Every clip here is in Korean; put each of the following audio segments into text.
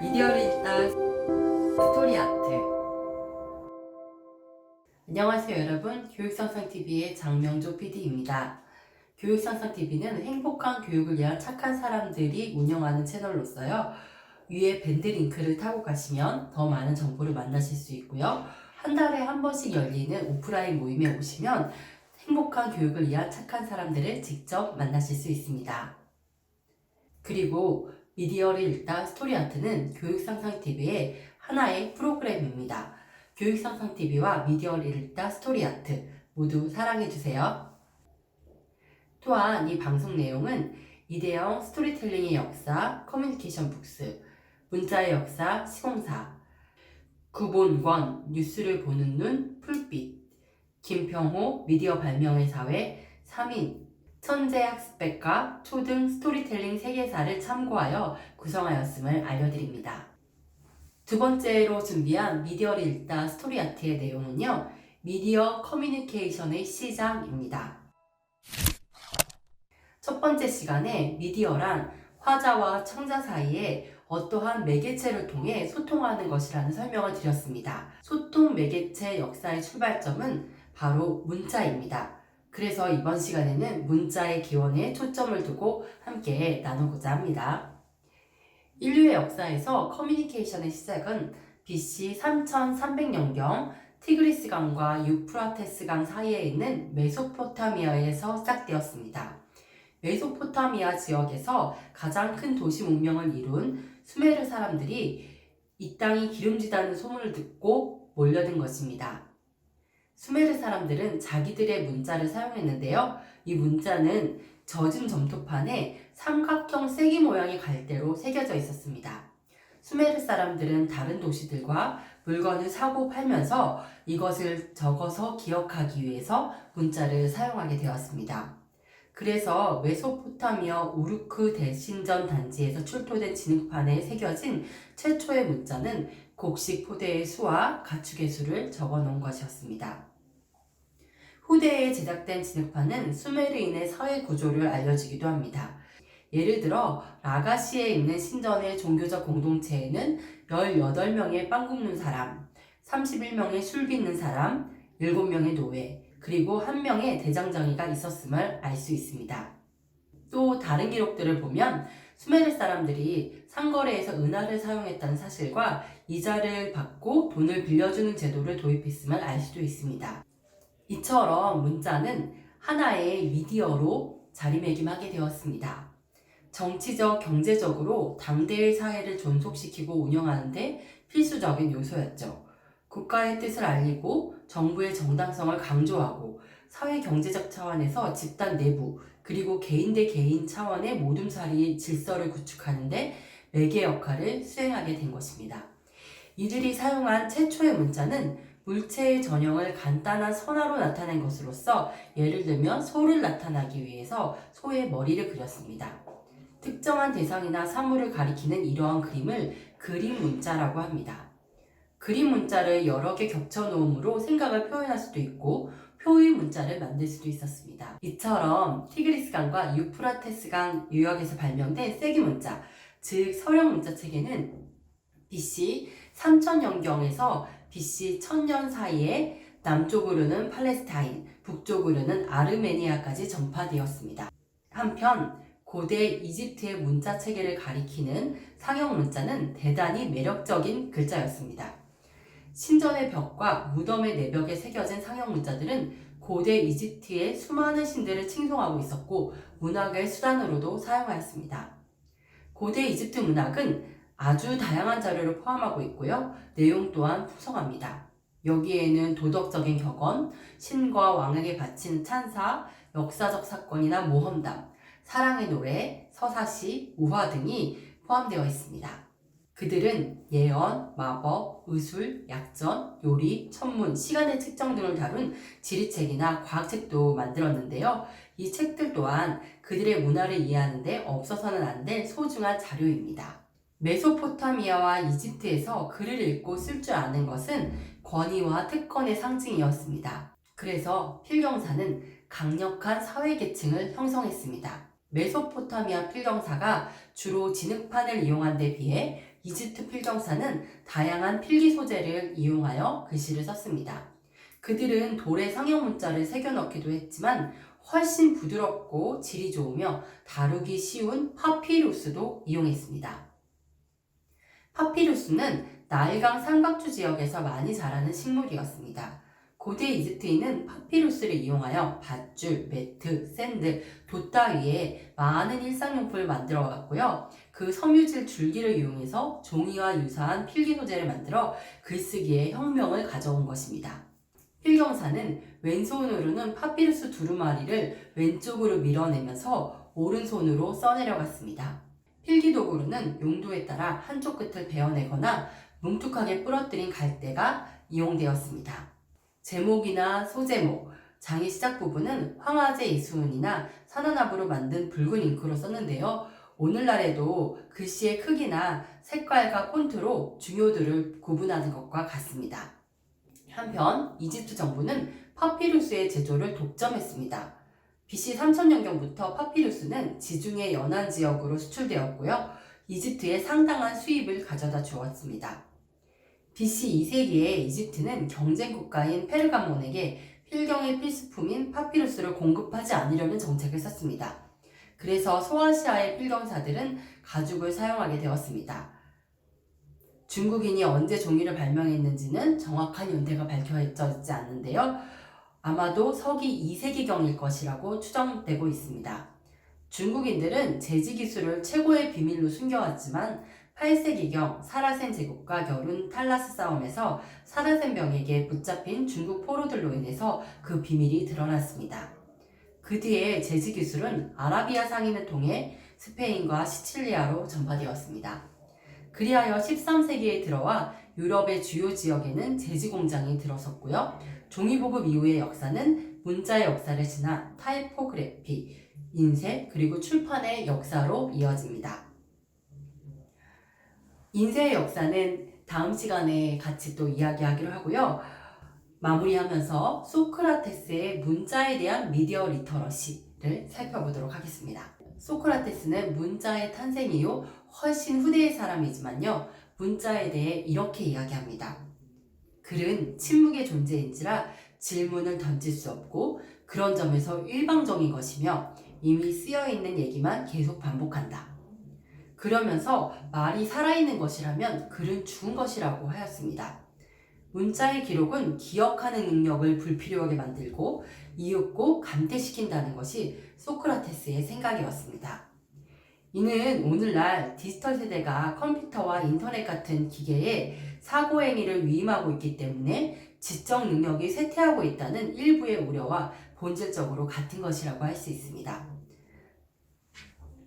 미디어를 읽다 스토리 아트. 안녕하세요 여러분. 교육상상TV의 장명조 PD입니다. 교육상상TV는 행복한 교육을 위한 착한 사람들이 운영하는 채널로서요. 위에 밴드 링크를 타고 가시면 더 많은 정보를 만나실 수 있고요. 한 달에 한 번씩 열리는 오프라인 모임에 오시면 행복한 교육을 위한 착한 사람들을 직접 만나실 수 있습니다. 그리고 미디어를 읽다 스토리아트는 교육상상TV의 하나의 프로그램입니다. 교육상상TV와 미디어를 읽다 스토리아트 모두 사랑해주세요. 또한 이 방송 내용은 이대영 스토리텔링의 역사 커뮤니케이션 북스, 문자의 역사 시공사, 구본권 뉴스를 보는 눈 풀빛, 김평호 미디어 발명의 사회 3인 천재학습백과 초등 스토리텔링 세계사를 참고하여 구성하였음을 알려드립니다. 두 번째로 준비한 미디어를 읽다 스토리 아트의 내용은요, 미디어 커뮤니케이션의 시장입니다. 첫 번째 시간에 미디어란 화자와 청자 사이에 어떠한 매개체를 통해 소통하는 것이라는 설명을 드렸습니다. 소통 매개체 역사의 출발점은 바로 문자입니다. 그래서 이번 시간에는 문자의 기원에 초점을 두고 함께 나누고자 합니다. 인류의 역사에서 커뮤니케이션의 시작은 BC 3300년경 티그리스강과 유프라테스강 사이에 있는 메소포타미아에서 시작되었습니다. 메소포타미아 지역에서 가장 큰 도시 문명을 이룬 수메르 사람들이 이 땅이 기름지다는 소문을 듣고 몰려든 것입니다. 수메르 사람들은 자기들의 문자를 사용했는데요. 이 문자는 젖은 점토판에 삼각형 세기 모양의 갈대로 새겨져 있었습니다. 수메르 사람들은 다른 도시들과 물건을 사고 팔면서 이것을 적어서 기억하기 위해서 문자를 사용하게 되었습니다. 그래서 메소포타미아 우르크 대신전 단지에서 출토된 진흙판에 새겨진 최초의 문자는 곡식 포대의 수와 가축의 수를 적어 놓은 것이었습니다. 후대에 제작된 진흙판은 수메르인의 사회 구조를 알려주기도 합니다. 예를 들어 라가시에 있는 신전의 종교적 공동체에는 18명의 빵 굽는 사람, 31명의 술 빚는 사람, 7명의 노예, 그리고 1명의 대장정이가 있었음을 알 수 있습니다. 또 다른 기록들을 보면 수메르 사람들이 상거래에서 은하를 사용했다는 사실과 이자를 받고 돈을 빌려주는 제도를 도입했음을 알 수도 있습니다. 이처럼 문자는 하나의 미디어로 자리매김하게 되었습니다. 정치적, 경제적으로 당대의 사회를 존속시키고 운영하는데 필수적인 요소였죠. 국가의 뜻을 알리고 정부의 정당성을 강조하고 사회 경제적 차원에서 집단 내부 그리고 개인 대 개인 차원의 모둠살이 질서를 구축하는데 매개 역할을 수행하게 된 것입니다. 이들이 사용한 최초의 문자는 물체의 전형을 간단한 선화로 나타낸 것으로서 예를 들면 소를 나타나기 위해서 소의 머리를 그렸습니다. 특정한 대상이나 사물을 가리키는 이러한 그림을 그림 문자라고 합니다. 그림 문자를 여러 개 겹쳐 놓음으로 생각을 표현할 수도 있고 표의 문자를 만들 수도 있었습니다. 이처럼 티그리스강과 유프라테스강 유역에서 발명된 세기 문자, 즉 서령 문자 체계는 BC 3000년경에서 BC 1000년 사이에 남쪽으로는 팔레스타인, 북쪽으로는 아르메니아까지 전파되었습니다. 한편 고대 이집트의 문자 체계를 가리키는 상형 문자는 대단히 매력적인 글자였습니다. 신전의 벽과 무덤의 내벽에 새겨진 상형 문자들은 고대 이집트의 수많은 신들을 칭송하고 있었고 문학의 수단으로도 사용하였습니다. 고대 이집트 문학은 아주 다양한 자료를 포함하고 있고요. 내용 또한 풍성합니다. 여기에는 도덕적인 격언, 신과 왕에게 바치는 찬사, 역사적 사건이나 모험담, 사랑의 노래, 서사시, 우화 등이 포함되어 있습니다. 그들은 예언, 마법, 의술, 약전, 요리, 천문, 시간의 측정 등을 다룬 지리책이나 과학책도 만들었는데요. 이 책들 또한 그들의 문화를 이해하는데 없어서는 안 될 소중한 자료입니다. 메소포타미아와 이집트에서 글을 읽고 쓸 줄 아는 것은 권위와 특권의 상징이었습니다. 그래서 필경사는 강력한 사회계층을 형성했습니다. 메소포타미아 필경사가 주로 진흙판을 이용한 데 비해 이집트 필경사는 다양한 필기 소재를 이용하여 글씨를 썼습니다. 그들은 돌에 성형 문자를 새겨 넣기도 했지만 훨씬 부드럽고 질이 좋으며 다루기 쉬운 파피루스도 이용했습니다. 파피루스는 나일강 삼각주 지역에서 많이 자라는 식물이었습니다. 고대 이집트인은 파피루스를 이용하여 밧줄, 매트, 샌드, 돛 따위에 많은 일상용품을 만들어 왔고요. 그 섬유질 줄기를 이용해서 종이와 유사한 필기 소재를 만들어 글쓰기에 혁명을 가져온 것입니다. 필경사는 왼손으로는 파피루스 두루마리를 왼쪽으로 밀어내면서 오른손으로 써내려갔습니다. 필기 도구로는 용도에 따라 한쪽 끝을 베어내거나 뭉툭하게 부러뜨린 갈대가 이용되었습니다. 제목이나 소제목, 장의 시작 부분은 황화제 이수은이나 산화나무로 만든 붉은 잉크로 썼는데요. 오늘날에도 글씨의 크기나 색깔과 폰트로 중요도를 구분하는 것과 같습니다. 한편 이집트 정부는 파피루스의 제조를 독점했습니다. BC 3000년경부터 파피루스는 지중해 연안 지역으로 수출되었고요. 이집트에 상당한 수입을 가져다 주었습니다. BC 2세기에 이집트는 경쟁 국가인 페르가몬에게 필경의 필수품인 파피루스를 공급하지 않으려는 정책을 썼습니다. 그래서 소아시아의 필경사들은 가죽을 사용하게 되었습니다. 중국인이 언제 종이를 발명했는지는 정확한 연대가 밝혀져 있지 않는데요. 아마도 서기 2세기경일 것이라고 추정되고 있습니다. 중국인들은 제지 기술을 최고의 비밀로 숨겨왔지만 8세기경 사라센 제국과 겨룬 탈라스 싸움에서 사라센 병에게 붙잡힌 중국 포로들로 인해서 그 비밀이 드러났습니다. 그 뒤에 제지 기술은 아라비아 상인을 통해 스페인과 시칠리아로 전파되었습니다. 그리하여 13세기에 들어와 유럽의 주요 지역에는 제지 공장이 들어섰고요. 종이 보급 이후의 역사는 문자의 역사를 지나 타이포그래피, 인쇄, 그리고 출판의 역사로 이어집니다. 인쇄의 역사는 다음 시간에 같이 또 이야기하기로 하고요. 마무리하면서 소크라테스의 문자에 대한 미디어 리터러시를 살펴보도록 하겠습니다. 소크라테스는 문자의 탄생 이후 훨씬 후대의 사람이지만요. 문자에 대해 이렇게 이야기합니다. 글은 침묵의 존재인지라 질문을 던질 수 없고 그런 점에서 일방적인 것이며 이미 쓰여 있는 얘기만 계속 반복한다. 그러면서 말이 살아있는 것이라면 글은 죽은 것이라고 하였습니다. 문자의 기록은 기억하는 능력을 불필요하게 만들고 이윽고 감퇴시킨다는 것이 소크라테스의 생각이었습니다. 이는 오늘날 디지털 세대가 컴퓨터와 인터넷 같은 기계에 사고 행위를 위임하고 있기 때문에 지적 능력이 쇠퇴하고 있다는 일부의 우려와 본질적으로 같은 것이라고 할 수 있습니다.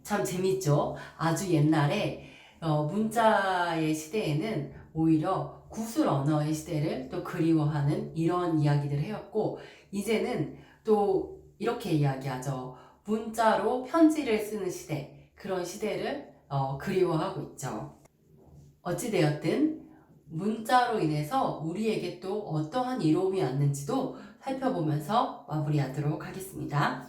참 재밌죠? 아주 옛날에 어, 문자의 시대에는 오히려 구술 언어의 시대를 또 그리워하는 이런 이야기들을 해왔고 이제는 또 이렇게 이야기하죠. 문자로 편지를 쓰는 시대 그런 시대를 어, 그리워하고 있죠. 어찌되었든 문자로 인해서 우리에게 또 어떠한 이로움이 왔는지도 살펴보면서 마무리하도록 하겠습니다.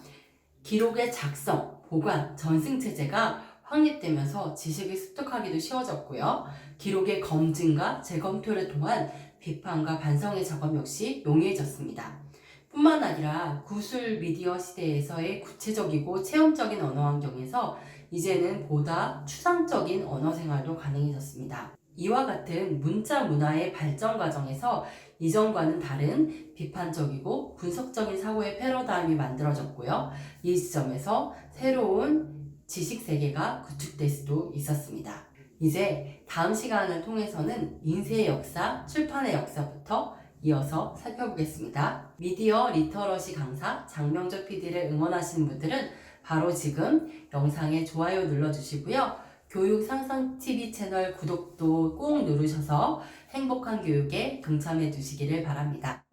기록의 작성, 보관, 전승 체제가 확립되면서 지식이 습득하기도 쉬워졌고요. 기록의 검증과 재검토를 통한 비판과 반성의 작업 역시 용이해졌습니다. 뿐만 아니라 구술 미디어 시대에서의 구체적이고 체험적인 언어 환경에서 이제는 보다 추상적인 언어 생활도 가능해졌습니다. 이와 같은 문자 문화의 발전 과정에서 이전과는 다른 비판적이고 분석적인 사고의 패러다임이 만들어졌고요. 이 지점에서 새로운 지식 세계가 구축될 수도 있었습니다. 이제 다음 시간을 통해서는 인쇄의 역사, 출판의 역사부터 이어서 살펴보겠습니다. 미디어 리터러시 강사 장명적 PD를 응원하시는 분들은 바로 지금 영상에 좋아요 눌러주시고요. 교육 상상TV 채널 구독도 꼭 누르셔서 행복한 교육에 동참해 주시기를 바랍니다.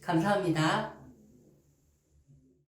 감사합니다.